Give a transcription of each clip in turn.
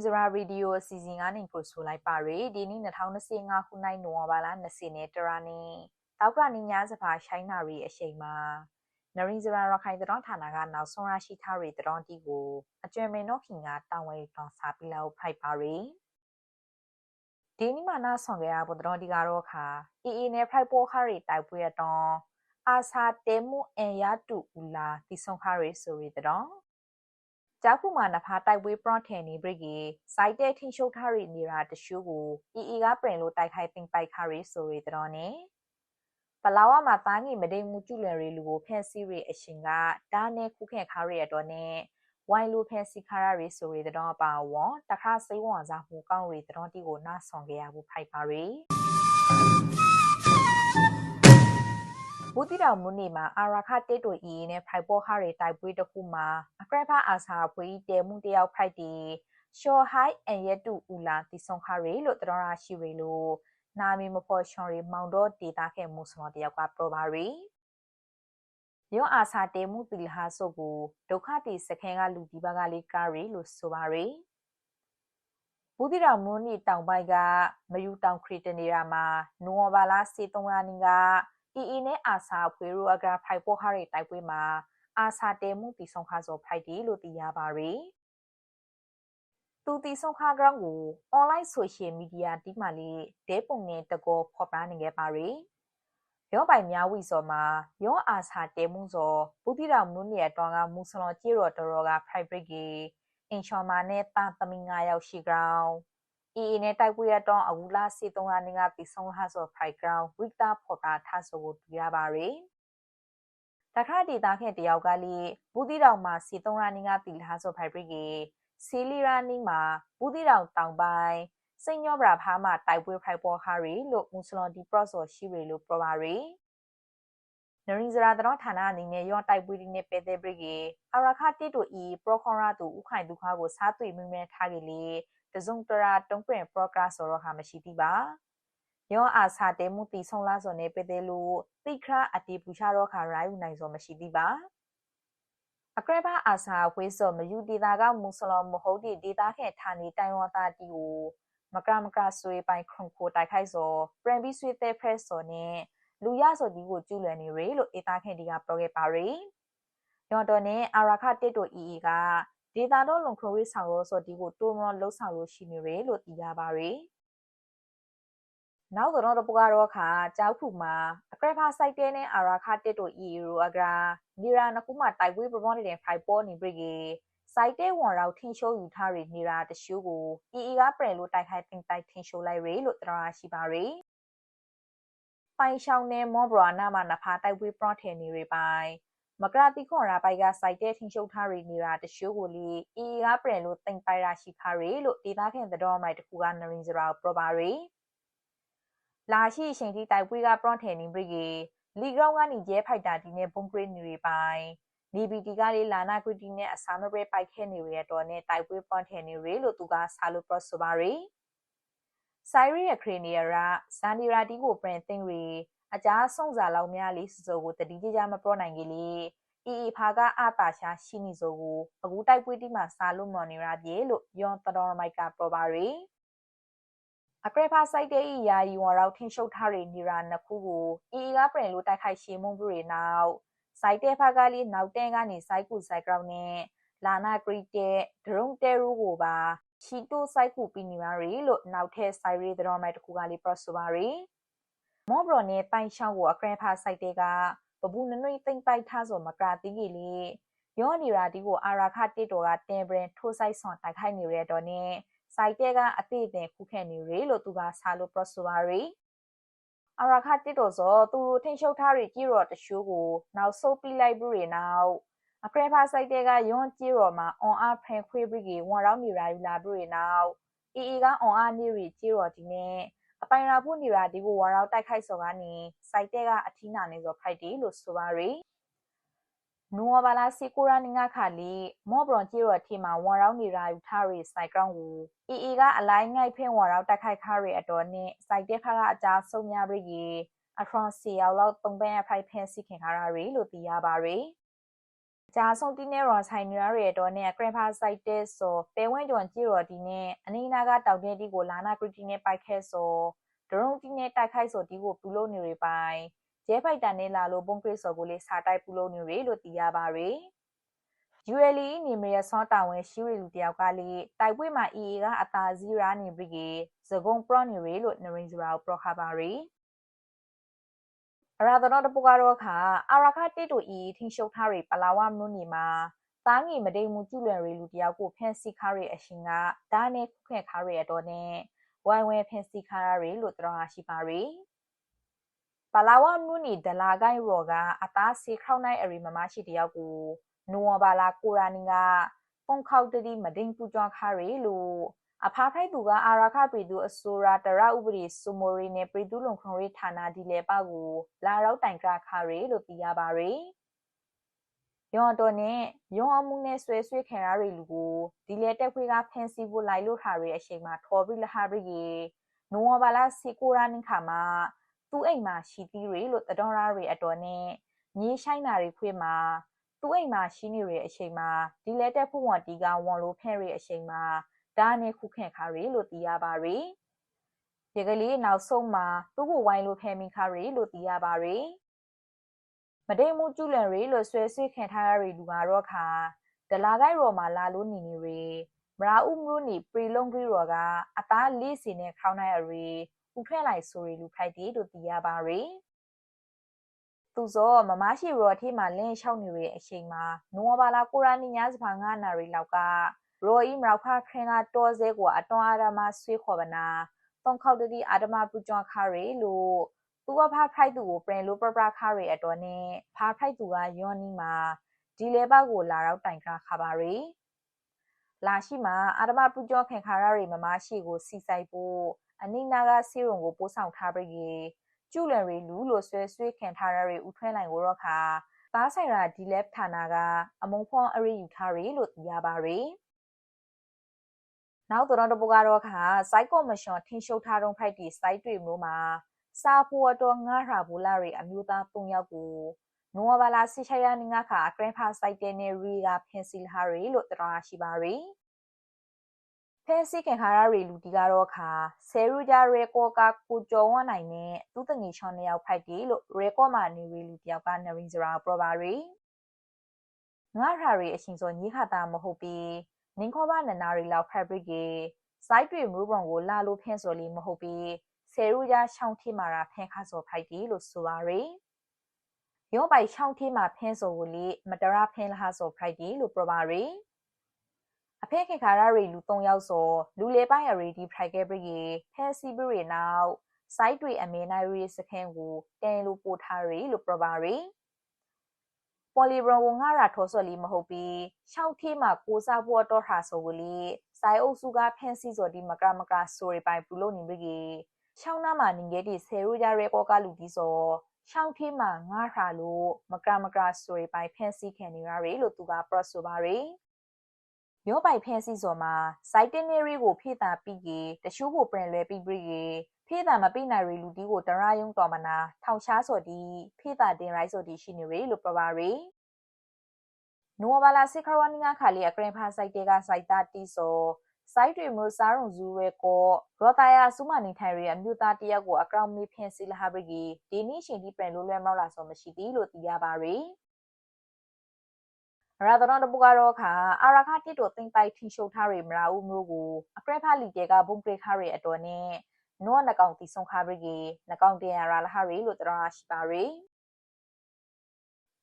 င်းစရာရေဒီယိုအစီအစဉ်ကနေပို့ဆိုလိုက်ပါရယ်ဒီနေ့2025ခုနှစ်နိုဝင်ဘာလ20နဲ့တရနေ့တောက်ကနေ့ညစပါရှိုင်းနာရီအချိန်မှာနရင်းစရာရခိုင်တတော်ဌာနကနောက်ဆုံးရရှိထားတဲ့တတော်တီကိုအကျွမ်းမင်းတို့ခင်ကတာဝန်တော်စာပြလောက်ဖိုက်ပါရယ်ဒီနေ့မှနာဆောင်ကြရဖို့တတော်တီကတော့ခါအေးအေးနဲ့ဖိုက်ပေါ်ခါရီတိုက်ပွဲတော့အာစာတဲမှုအန်ရတူဦးလာတိဆုံခါရီဆိုရီတတော် ကြောက်ခုမှာနဖာတိုက်ပွဲပရော့ထန်နေဘရစ်ကြီးစိုက်တဲ့ထင်းရှုပ်ထားရနေတာတရှုကိုအီအီကပြင်လို့တိုက်ခိုက်ပင်ပိုက်ခါရီဆိုရီတော့နေပလာဝမှာသားငိမဒိမှုကျူလရီလူကိုဖန်စီရီအရှင်ကဒါနဲ့ခုခဲခါရီတော့နေဝိုင်လူဖန်စီခါရီဆိုရီတော့ပါဝေါ်တခါစိဝွန်စားမှုကောင်းရီတော့တီကိုနားဆောင်ခဲ့ရဘူးဖိုက်ပါရီ ဘူးတိတော်မွနီမှာအာရခတေတိုအီနဲ့ဖိုက်ပေါ်ဟာရီတိုက်ပွဲတစ်ခုမှာအကရဖအာစာဖွေးတဲမှုတယောက်ဖိုက်တီရှော်ဟိုင်းအန်ရတူဦးလာတီဆုံခါရီလို့တော်ရာရှိရီလို့နာမီမဖော်ချွန်ရီမောင်တော့ဒေတာခဲ့မှုစမတယောက်ကပရိုပါရီယောအာစာတဲမှုတီလဟာဆုပ်ကိုဒုက္ခတီစခန်းကလူဒီဘကလေးကာရီလို့ဆိုပါရီဘူးတိတော်မွနီတောင်ပိုက်ကမယူတောင်ခရီတနေရာမှာနိုဝဘာလာစေတုံးရာနင်းက အီအီနဲ့အာဆာဖွေရိုအကဖိုက်ပေါ်ခါရီတိုက်ပွဲမှာအာဆာတဲမှုတီဆုံခါစောဖိုက်တီလို့သိရပါရီသူတီဆုံခါဂရန်ကိုအွန်လိုင်းဆိုရှယ်မီဒီယာတိမှလေးဒဲပုံနဲ့တကောဖော်ပြနေခဲ့ပါရီရောပိုင်များဝီစောမှာရောအာဆာတဲမှုစောပူတိတော်မနုနေတောင်းကမူဆလောကြေရော်တရောကဖိုက်ဘရစ်ကီအင်ချော်မာနဲ့တာသမီ9ယောက်ရှိကော င်အီအီနဲ့တိုက်ပွဲရတော့အဝူလာစီတုံးလာနေကတိဆုံးဟာဆိုဖိုက်ဂရောင်းဝိတာဖော်တာထားဆိုကိုတွေ့ရပါရယ်တခါဒေတာခဲ့တယောက်ကလေးဘူးတိတောင်မှာစီတုံးလာနေကတိလာဆိုဖိုက်ဘရစ်ကီစီလီရာနီမှာဘူးတိတောင်တောင်ပိုင်းစိန်ညောဗရာဖားမှာတိုက်ပွဲဖိုက်ပေါ်ဟာရီလို့မူဆလွန်ဒီပရော့ဆော်ရှိရီလို့ပြောပါရယ်နရင်းစရာတော်ဌာနအနေနဲ့ရောတိုက်ပွဲဒီနဲ့ပဲတဲ့ဘရစ်ကီအရာခတိတိုအီပရိုခွန်ရာတူဥခိုင်ဒုခါကိုစားတွေ့မိမဲထားကြလေ တစုံတရာတုံးကွင်ပရော့ကာဆိုတော့ဟာမရှိသေးပါယောအာစာတဲမှုတီဆုံလာစောနေပေတဲ့လို့တိခရာအတီပူရှာတော့ခါရိုင်းနိုင်စောမရှိသေးပါအကရဘာအာစာဝေးစောမယူဒေတာကမူဆလမဟုတ်ဒီဒေတာခဲဌာနေတိုင်ဝတာတီကိုမကရမကရဆွေပိုင်ခုံခိုတိုက်ခိုက်စောပရန်ဘီဆွေတဲ့ဖရက်စောနဲ့လူရစောဒီကိုကျူးလွယ်နေရေလို့အေတာခဲဒီကပြောခဲ့ပါရီယော်တော်နဲ့အာရာခတစ်တိုအီအီက ဒေတာတော့လုံခရိုဝေးဆောင်ရောဆိုဒီကိုတိုးမလို့လှုပ်ဆောင်လို့ရှိနေရလို့သိရပါရယ်နောက်တော့တပကတော့ခါကြောက်ဖူမှာအကရဖာစိုက်တဲနဲ့အာရာခတစ်တို့အီရိုအဂရာနီရာနခုမှာတိုက်ပွဲပပေါ်နေတဲ့ဖိုင်ပေါ်နေပြီကေစိုက်တဲဝန်ရောက်ထင်းရှိုးယူထားရနေရာတရှိုးကိုအီအီကပရယ်လို့တိုက်ခိုက်တင်တိုက်ထင်းရှိုးလိုက်ရလို့တရာရှိပါရယ်ပိုင်ရှောင်းနဲ့မောဘရာနာမှာနဖာတိုက်ပွဲပရော့ထဲနေရပိုင် မကရာတိခွန်ရာပိုက်ကစိုက်တဲ့ထင်းရှုပ်ထားရီနေတာတရှိုးကိုလေအီကပရန်လို့တင်ပိုင်ရာရှိခါရီလို့ဒေတာခင်သတော်မိုက်တခုကနရင်စရာပရပါရီလာရှိရှင်တီတိုက်ပွဲကပရွန်ထန်နင်းဘရီဂီလီဂရောင်းကနေရဲဖိုက်တာဒီနဲ့ဘုံဂရစ်နေရီပိုင်းနေဘီတီကလေးလာနာဂရတီနဲ့အစာမပွဲပိုက်ခဲနေရတော့နဲ့တိုက်ပွဲပွန်ထန်နေရီလို့သူကဆာလိုပရော့ဆိုပါရီဆိုင်ရီရဲ့ခရီနီယာရာဇန်နီရာတီကိုပရင်သိမ့်ရီ အကြားဆုံးစာလောက်များလေးစစိုးကိုတတိကြကြမပြောနိုင်ကြလေအီအီဖာကအတာရှာရှိနေစိုးကိုအခုတိုက်ပွဲတိမှာစာလို့မော်နေရပြေလို့ယွန်တတော်မိုက်ကပြောပါရီအကရဖာစိုက်တဲ့ဤယာယီဝါရောက်ထင်းရှုပ်ထားတဲ့နေရာနှစ်ခုကိုအီအီကပြင်လို့တိုက်ခိုက်ရှေမုံပြတွေနောက်စိုက်တဲ့ဖာကလေးနောက်တဲကနေစိုက်ကူစိုက်ကောက်နဲ့လာနာဂရီတဲ့ဒရုံတဲရူကိုပါချီတိုစိုက်ကူပြီးနေပါရီလို့နောက်ထပ်စိုက်ရီတတော်မိုက်တစ်ခုကလေးပရော့ဆိုပါရီ မော့ဘရော်နဲ့တိုင်ရှောင်းကိုအကရဖာစိုက်တဲ့ကပပူနနွိသိမ့်ပိုက်ထားဆိုမကရာတိကြီးလေယောနီရာဒီကိုအာရာခတစ်တော်ကတင်ဘရင်ထိုးဆိုင်ဆွန်တိုက်ခိုက်နေရတော့နဲ့စိုက်တဲ့ကအသေးအင်ခုခဲနေရလို့သူကဆာလို့ပရဆိုပါရီအာရာခတစ်တော်ဆိုသူတို့ထိန်ရှုပ်ထားရကြီးရောတရှိုးကိုနောက်ဆုပ်ပြီးလိုက်ပြီးရနောက်အကရဖာစိုက်တဲ့ကယွန်ကြီးရောမှာအွန်အားဖန်ခွေးပြီးကဝန်ရောက်နေရာယူလာပြီးရနောက်အီအီကအွန်အားနေရကြီးရောဒီနဲ့ အပိုင်ရာဖို့နေရာဒီကိုဝါရောက်တိုက်ခိုက်စော်ကနေစိုက်တဲ့ကအထီးနာနေစော်ဖိုက်တီလို့ဆိုပါရီနိုဝဘာလာစီကိုရာနင်ငါခါလီမော့ဘရွန်ကြီးရော်ထီမှာဝါရောက်နေရာယူထားရီစိုက်ကောင်ကိုအီအီကအလိုင်းငိုက်ဖင်းဝါရောက်တိုက်ခိုက်ခါရီအတော်နဲ့စိုက်တဲ့ခါကအကြားဆုံးများပြီးကြီးအခရွန်စီယောက်လောက်သုံးပန်းအဖိုက်ဖင်းစီခင်ခါရီလို့သိရပါရီ ဂျာဆုံတီနေရောဆိုင်နရရဲ့တော့နဲ့ကရဖာဆိုင်တဲဆိုပဲဝဲကြွန်ကြည့်ရောဒီနဲ့အနီနာကတောက်တဲ့ဒီကိုလာနာကရတီနဲ့ပိုက်ခဲဆိုဒရုံတီနဲ့တိုက်ခိုက်ဆိုဒီကိုပူလို့နေရပိုင်ကျဲဖိုက်တန်နဲ့လာလို့ပုံကရစ်ဆိုကိုလေးစာတိုက်ပူလို့နေရလို့သိရပါရယ် ULE နေမရဆောတာဝန်ရှိရလူတယောက်ကလေတိုက်ပွဲမှာ EA ကအသာဇီရာနေပြီကေဇဂုံပရော့နေရလို့နရင်စရာကိုပရော့ခပါရီအ ရာတော်တပကတော့ခါအာရခတိတူ EA ထင်းရှုပ်ထားရပလာဝမနုနေမှာသားငီမဒိမှုကျူလွန်ရီလူတယောက်ကိုဖန်စီခါရအရှင်ကဒါနဲ့ခုခဲခါရအတော်နဲ့ဝိုင်းဝဲဖန်စီခါရရီလို့တော်ရှိပါရီပလာဝမနုနေဒလာကိုင်းရောကအသားစီခေါနိုင်အရီမမရှိတယောက်ကိုနိုဝဘာလာကိုရာနီကပုံခေါတတိမဒိန်ပူကြွားခါရီလို့ အဖားဖိုက်သူကအာရခပရီသူအစိုးရတရဥပဒေစူမိုရီနဲ့ပရီသူလုံခုံရီဌာနဒီလေပောက်ကိုလာရောက်တိုင်ကြခါရီလို့သိရပါရီယောတော်နဲ့ယောအမှုနဲ့ဆွဲဆွဲခံရရီလူကိုဒီလေတက်ခွေးကဖန်စီဖို့လိုက်လို့ခါရီအချိန်မှာထော်ပြီးလဟာရီကေနိုဝဘာလာစီကိုရာနင်ခါမှာသူ့အိမ်မှာရှိသီးရီလို့တတော်ရရီအတော်နဲ့မြေဆိုင်နာရီခွေးမှာသူ့အိမ်မှာရှိနေရတဲ့အချိန်မှာဒီလက်တက်ဖို့ဝန်တီကဝန်လိုဖဲ့ရတဲ့အချိန်မှာ ဒါနဲ့ခုခင်ခါရီလို့သိရပါရီဒီကလေးနောက်ဆုံးမှာသူ့ကိုဝိုင်းလို့ဖဲမိခါရီလို့သိရပါရီမဒိမှုကျူလန်ရီလို့ဆွဲဆွေးခင်ထားရရီလူကတော့ခါဒလာကိုက်ရော်မှာလာလို့နေနေရီမရာဥမလို့နေပရီလုံဂရီရော်ကအသားလေးစီနဲ့ခေါင်းနိုင်ရီဥထွက်လိုက်ဆိုရီလူဖိုက်တီလို့သိရပါရီသူစောမမရှိရောထေးမှာလင်းလျှောက်နေရတဲ့အချိန်မှာနိုဝဘာလာကိုရာနီညာစပါငါနာရီလောက်က ရောဤမရောက်ခခရင်ကတောစဲကိုအတွန်းအာရမဆွေးခေါ်ပနာတုံခောက်တတိအာဒမပူကြွခါရီလို့သူကဖားဖိုက်သူကိုပြင်လို့ပပခါရီအတော်နဲ့ဖားဖိုက်သူကယွန်နီမှာဒီလေပောက်ကိုလာတော့တိုင်ခါခါပါရီလာရှိမှာအာဒမပူကြွခင်ခါရီမမရှိကိုစီဆိုင်ဖို့အနိနာကစီရုံကိုပို့ဆောင်ထားပြီးကျူလန်ရီလူလို့ဆွဲဆွေးခင်ထားရရီဦးထွန်းနိုင်ကိုတော့ခါသားဆိုင်ရာဒီလက်ဌာနကအမုံဖွန်အရိယူထားရီလို့သိရပါရီ နောက်တော့တပကတော့ခါစိုက်ကော်မရှင်ထင်းရှုပ်ထားတော့ဖိုက်တီစိုက်တွေမျိုးမှာစာဖို့တော့ငါးရာဘူလာရီအမျိုးသား၃ယောက်ကိုနိုဝဘာလာစီချယာနင်းခါဂရန်ဖာစိုက်တဲ့နေရီကဖင်စီလာရီလို့တရားရှိပါရီဖဲစီခင်ခါရရီလူတီကတော့ခါဆယ်ရူဂျာရေကောကကိုကျော်ဝနိုင်နဲ့သူတငီချောင်းနှစ်ယောက်ဖိုက်တီလို့ရေကောမှာနေရီလူတယောက်ကနရင်စရာပရပါရီငါရာရီအရှင်စောညီခတာမဟုတ်ပြီး နင်းခေါဘနနာရီလောက်ဖက်ဘရစ်ကေစိုက်တွေမူပုံကိုလာလို့ဖင်းစော်လီမဟုတ်ပြီးဆယ်ရူဂျာချောင်းထိမာရာဖင်းခါစော်ဖိုက်တီလို့ဆိုပါရီရောပိုင်ချောင်းထိမာဖင်းစော်ကိုလေမတရာဖင်းလာစော်ဖိုက်တီလို့ပရပါရီအဖေခေခါရရီလူ၃ယောက်စောလူလေပိုင်အရီဒီဖရိုက်ခဲ့ပြီးဖဲစီဘရီနောက်စိုက်တွေအမေနိုင်ရီစခန်းကိုတန်လူပို့ထားရီလို့ပြပါရီ ပေါ်လီဘရဝငါရာထောဆော်လီမဟုတ်ပြီးရှောက်ထေးမှာကိုစားဖို့တော့ဟာဆိုကိုလေစိုင်အုပ်စုကဖန်စီစော်ဒီမကမကဆိုရီပိုင်ပူလို့နေပြီးရှောင်းနာမှာနေခဲ့တဲ့ဆယ်ရူကြရဲကောကလူဒီစောရှောင်းထေးမှာငါရာလို့မကမကဆိုရီပိုင်ဖန်စီခံနေရရီလို့သူကပရော့ဆိုပါရီရောပိုက်ဖဲစီစော်မှာစိုက်တင်နေရီကိုဖေးတာပြီးကေတရှူးကိုပရင်လွယ်ပြီးပြီးကေ ဖေးတာမပိနိုင်ရီလူတီကိုတရယုံတော်မနာထောင်ရှားစော်ဒီဖေးတာတင်ရိုက်စော်ဒီရှိနေရီလို့ပြပါရီနိုဝဘာလာစစ်ခရဝနီငါခါလီအကရင်ဖာစိုက်တဲကစိုက်တာတီဆိုစိုက်တွေမျိုးစားရုံဇူရဲကိုရောတာယာစုမနေထိုင်ရီအမျိုးသားတယောက်ကိုအကောင့်မေးဖင်စီလာဟာဘရီဒီနီရှင်ဒီပရင်လိုလွဲမောက်လာဆိုမရှိသေးလို့သိရပါရီရာသရန်တပူကတော့ခါအာရခတစ်တို့တင်ပိုက်ထင်းရှုပ်ထားရမရာဦးမျိုးကိုအကရဖလီတဲကဘုံပရိခါရအတော်နဲ့ နောနကောင်တီဆုံခါဘရီနကောင်တင်ရလာလဟာရီလို့တရာရှိပါရီ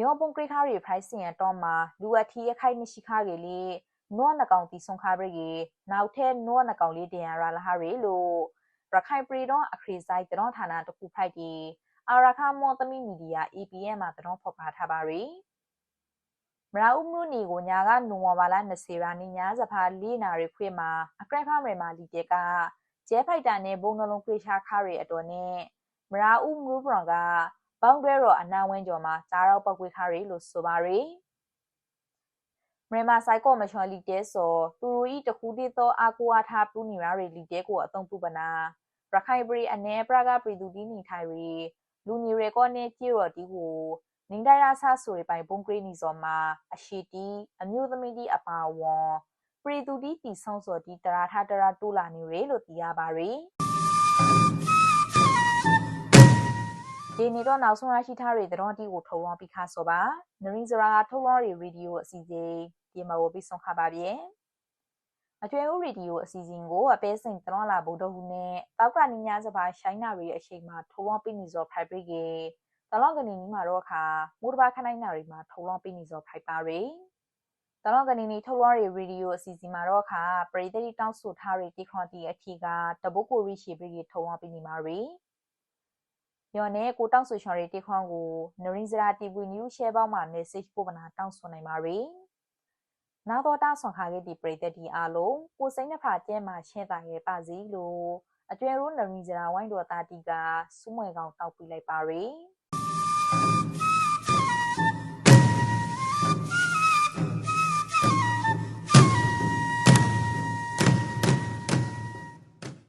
ယောဘုံပရိခါရဖိုင်စင်အတော်မှာလူအထီအခိုက်မရှိခါကေလေနောနကောင်တီဆုံခါဘရီနောက်ထဲနောနကောင်လေးတင်ရလာလဟာရီလို့ရခိုင်ပရီတော့အခရီးဆိုင်တတော်ဌာနတခုဖိုက်တီအာရခမောသမီမီဒီယာ APM မှာတတော်ဖော်ပြထားပါရီမရာဥမရုနီကိုညာကနိုဝဘာလာ20ရာနီညာစဖာလီနာရီခွေမှာအကရဖမရမာလီတဲက ကျဲဖိုက်တာနဲ့ဘုံနှလုံးခွေချခါရီအတော်နဲ့မရာဥမရုဘရံကဘောင်းဒဲရောအနာဝင်းကျော်မှာကြားတော့ပောက်ကွေးခါရီလို့ဆိုပါရီမရမာဆိုင်ကောမချော်လီတဲဆိုသူတို့ဤတခုတည်းသောအာကိုအားထားပူနီရာရီလီတဲကိုအသုံးပြုပနာရခိုင်ပရီအနေပရာကပရီသူဒီနီထိုင်ရီလူနီရေကောနဲ့ကြည့်ရော်ဒီကိုနင်းတိုင်းရာဆဆိုရီပိုင်ဘုံကရီနီဇော်မှာအရှိတီအမျိုးသမီးတီအပါဝွန် ပရီတူတီတီဆောင်စော်တီတရာထတရာတူလာနေရလို့သိရပါရီဒီနေ့တော့နောက်ဆုံးရရှိထားတဲ့သတင်းတီကိုထုတ်လွှင့်ပြီးခါဆိုပါနရင်းစရာကထုတ်လွှင့်ရေးဗီဒီယိုအစီအစဉ်ဒီမှာဝပြီးဆုံးခပါပြီအကျွဲဦးရေဒီယိုအစီအစဉ်ကိုအပဲစိန်တလွန်လာဗုဒ္ဓဟူနဲ့တောက်ကနိညာစပါရှိုင်းနာရီအချိန်မှာထိုးဝေါပိနေစောဖိုက်ပရိကေတလောကနေနီမှာတော့ခါမူတဘာခနိုင်နာရီမှာထိုးဝေါပိနေစောဖိုက်ပါရီ တလောကနေနီထုတ်ဝေါရီရေဒီယိုအစီအစဉ်မှာတော့ခါပရိသတိတောင်းဆိုထားရီတီခွန်တီအထီကတပုတ်ကိုရီရှိပရိကေထိုးဝေါပိနေမှာရီယောနဲ့ကိုတောက်ဆိုချော်ရီတီခွန်ကိုနရင်းစရာတီဗီနျူးရှဲပေါင်းမှာ message ပို့မနာတောင်းဆိုနိုင်ပါရီနာတော်တာဆွန်ခါခဲ့ဒီပရိသတ်ဒီအားလုံးကိုစိမ့်နှဖာကျဲမှာရှင်းတာရဲ့ပါစီလို့အကျွဲရိုးနရီစရာဝိုင်းတော်တာတီကစူးမွေကောင်တောက်ပြလိုက်ပါရီ။